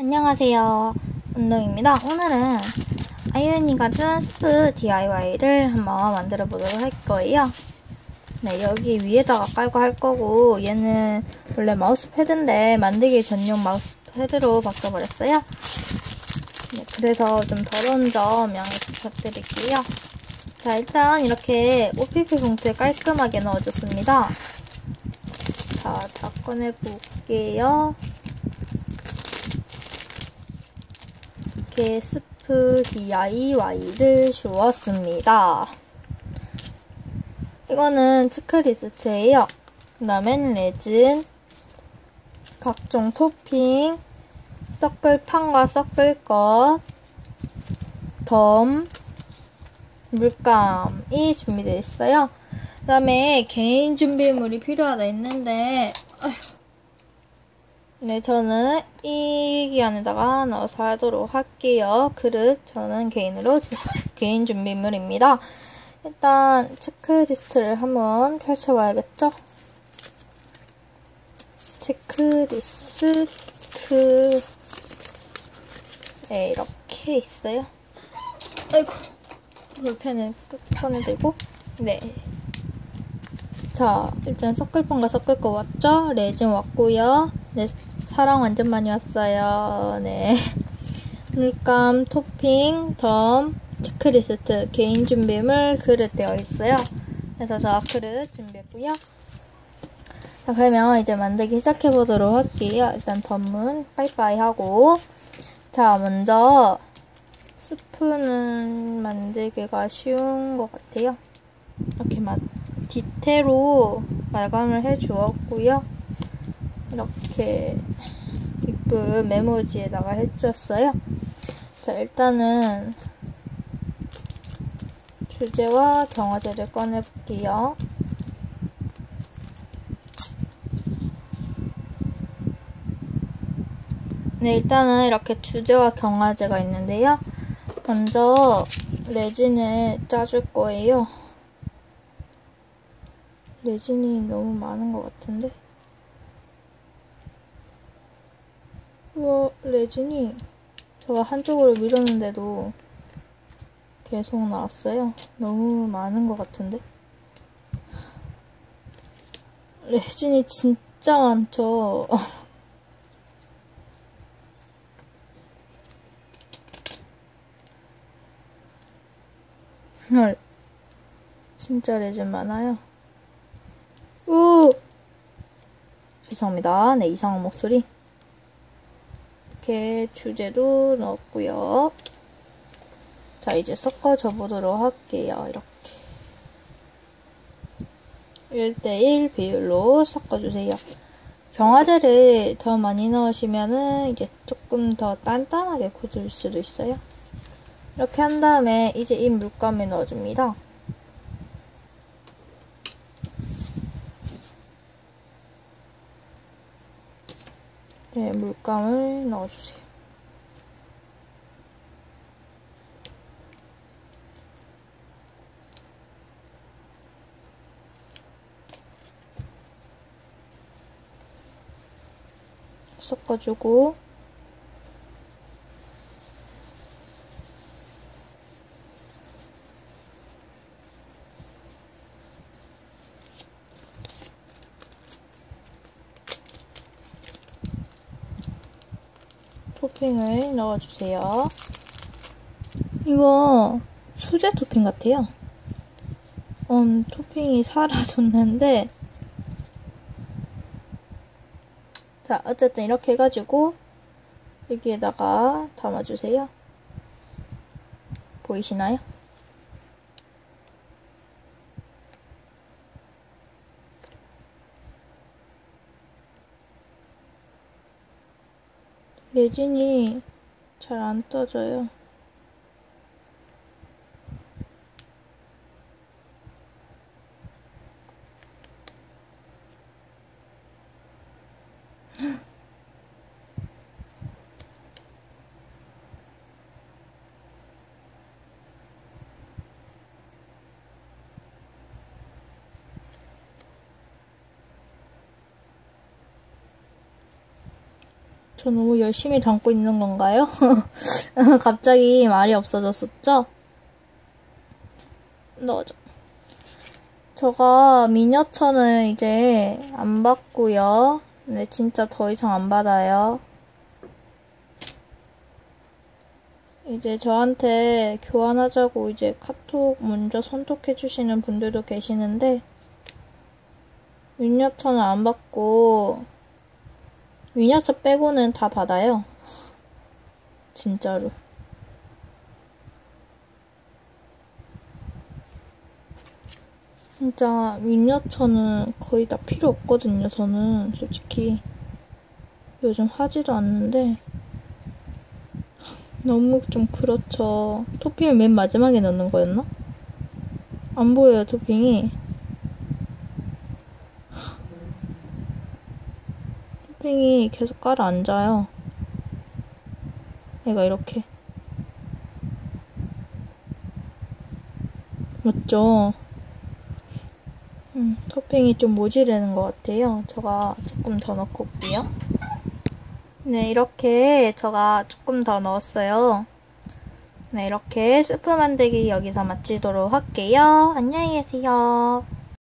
안녕하세요. 운동입니다. 오늘은 아이언이가 준 스프 DIY를 한번 만들어 보도록 할 거예요. 네, 여기 위에다가 깔고 할 거고 얘는 원래 마우스 패드인데 만들기 전용 마우스 패드로 바꿔버렸어요. 네, 그래서 좀 더러운 점 양해 부탁드릴게요. 자, 일단 이렇게 OPP 봉투에 깔끔하게 넣어줬습니다. 자, 다 꺼내볼게요. 이렇 게 스프 DIY를 주었습니다. 이거는 체크리스트예요. 그 다음엔 레진, 각종 토핑, 섞을 판과 섞을 것, 덤, 물감이 준비되어 있어요. 그 다음에 개인 준비물이 필요하다 했는데 아휴. 네, 저는 이 기안에다가 넣어서 하도록 할게요. 그릇 저는 개인으로 개인 준비물입니다. 일단 체크리스트를 한번 펼쳐봐야겠죠? 체크리스트 네, 이렇게 있어요. 아이고 볼펜은 끝선에 들고 네. 자, 일단 섞을판과 섞을 거 왔죠? 레진 왔고요. 네, 사랑 완전 많이 왔어요. 네. 물감, 토핑, 덤, 체크리스트, 개인 준비물, 그릇 되어 있어요. 그래서 저 그릇 준비했고요. 자, 그러면 이제 만들기 시작해 보도록 할게요. 일단 덤은 빠이빠이 하고. 자, 먼저 스프는 만들기가 쉬운 것 같아요. 이렇게 만 디테로 마감을 해 주었고요. 이렇게 이쁜 메모지에다가 해주었어요. 자, 일단은 주제와 경화제를 꺼내볼게요. 네, 일단은 이렇게 주제와 경화제가 있는데요. 먼저 레진을 짜줄 거예요. 레진이 너무 많은 것 같은데? 우와, 레진이 제가 한쪽으로 밀었는데도 계속 나왔어요. 너무 많은 것 같은데? 레진이 진짜 많죠? 헐. 진짜 레진 많아요. 우! 죄송합니다. 네, 이상한 목소리. 이렇게 주제도 넣었고요. 자, 이제 섞어줘 보도록 할게요. 이렇게. 1대1 비율로 섞어주세요. 경화제를 더 많이 넣으시면은 이제 조금 더 단단하게 굳을 수도 있어요. 이렇게 한 다음에 이제 이 물감을 넣어줍니다. 네, 물감을 넣어주세요. 섞어주고 토핑을 넣어주세요. 이거 수제 토핑 같아요. 음, 토핑이 사라졌는데 자, 어쨌든 이렇게 해가지고 여기에다가 담아주세요. 보이시나요? 레진이 잘 안 떠져요. 저 너무 열심히 담고 있는 건가요? 갑자기 말이 없어졌었죠? 넣어줘. 저가 미녀천을 이제 안 받고요. 네, 진짜 더 이상 안 받아요. 이제 저한테 교환하자고 이제 카톡 먼저 선톡해주시는 분들도 계시는데, 미녀천을 안 받고, 미녀천 빼고는 다 받아요. 진짜로. 진짜 윈녀천은 거의 다 필요 없거든요, 저는 솔직히. 요즘 하지도 않는데 너무 좀 그렇죠. 토핑을 맨 마지막에 넣는 거였나? 안 보여요, 토핑이. 토핑이 계속 깔아앉아요. 얘가 이렇게. 맞죠? 음, 토핑이 좀 모자라는 것 같아요. 제가 조금 더 넣고 올게요. 네, 이렇게 제가 조금 더 넣었어요. 네, 이렇게 스프 만들기 여기서 마치도록 할게요. 안녕히 계세요.